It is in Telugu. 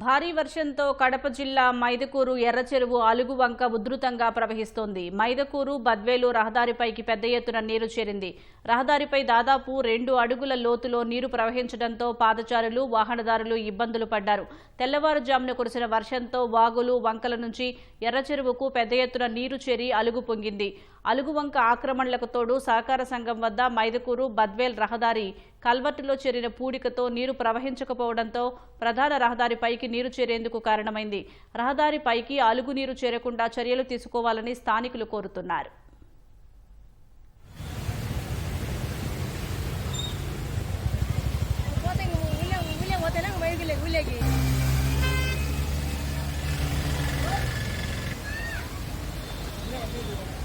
భారీ వర్షంతో కడప జిల్లా మైదకూరు ఎర్రచెరువు అలుగువంక ఉధృతంగా ప్రవహిస్తోంది. మైదకూరు బద్వేలు రహదారిపైకి పెద్ద ఎత్తున నీరు చేరింది. రహదారిపై దాదాపు రెండు అడుగుల లోతులో నీరు ప్రవహించడంతో పాదచారులు వాహనదారులు ఇబ్బందులు పడ్డారు. తెల్లవారుజామున కురిసిన వర్షంతో వాగులు వంకల నుంచి ఎర్రచెరువుకు పెద్ద ఎత్తున నీరు చేరి అలుగు పొంగింది. అలుగువంక ఆక్రమణలకు తోడు సహకార సంఘం వద్ద మైదకూరు బద్వేల్ రహదారి కల్వర్టులో చేరిన పూడికతో నీరు ప్రవహించకపోవడంతో ప్రధాన రహదారిపైకి నీరు చేరేందుకు కారణమైంది రహదారిపైకి అలుగునీరు చేరకుండా చర్యలు తీసుకోవాలని స్థానికులు కోరుతున్నారు Thank you.